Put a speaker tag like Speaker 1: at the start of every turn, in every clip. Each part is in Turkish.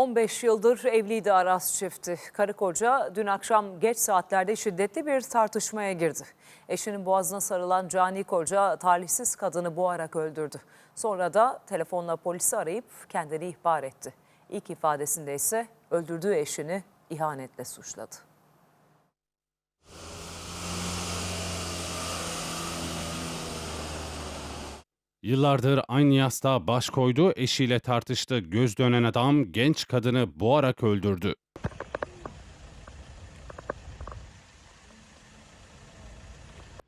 Speaker 1: 15 yıldır evliydi Aras çifti. Karı koca dün akşam geç saatlerde şiddetli bir tartışmaya girdi. Eşinin boğazına sarılan cani koca talihsiz kadını boğarak öldürdü. Sonra da telefonla polisi arayıp kendini ihbar etti. İlk ifadesinde ise öldürdüğü eşini ihanetle suçladı.
Speaker 2: Yıllardır aynı yastığa baş koydu, eşiyle tartıştı. Göz dönen adam genç kadını boğarak öldürdü.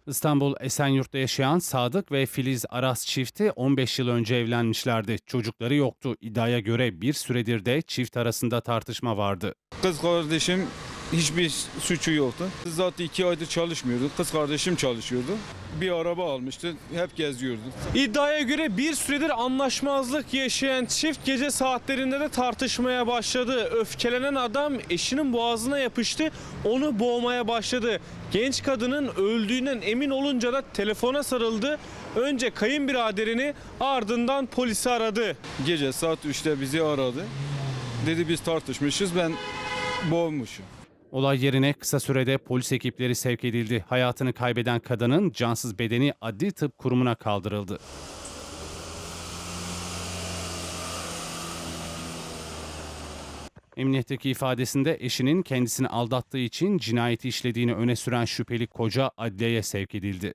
Speaker 2: İstanbul Esenyurt'ta yaşayan Sadık ve Filiz Aras çifti 15 yıl önce evlenmişlerdi. Çocukları yoktu. İddiaya göre bir süredir de çift arasında tartışma vardı.
Speaker 3: Kız kardeşim hiçbir suçu yoktu. Zaten iki aydır çalışmıyordu. Kız kardeşim çalışıyordu. Bir araba almıştı. Hep geziyordu.
Speaker 4: İddiaya göre bir süredir anlaşmazlık yaşayan çift gece saatlerinde de tartışmaya başladı. Öfkelenen adam eşinin boğazına yapıştı, onu boğmaya başladı. Genç kadının öldüğünden emin olunca da telefona sarıldı. Önce kayınbiraderini ardından polisi aradı.
Speaker 3: Gece saat 3'te bizi aradı. Dedi biz tartışmışız ben boğmuşum.
Speaker 2: Olay yerine kısa sürede polis ekipleri sevk edildi. Hayatını kaybeden kadının cansız bedeni adli tıp kurumuna kaldırıldı. Emniyetteki ifadesinde eşinin kendisini aldattığı için cinayeti işlediğini öne süren şüpheli koca adliyeye sevk edildi.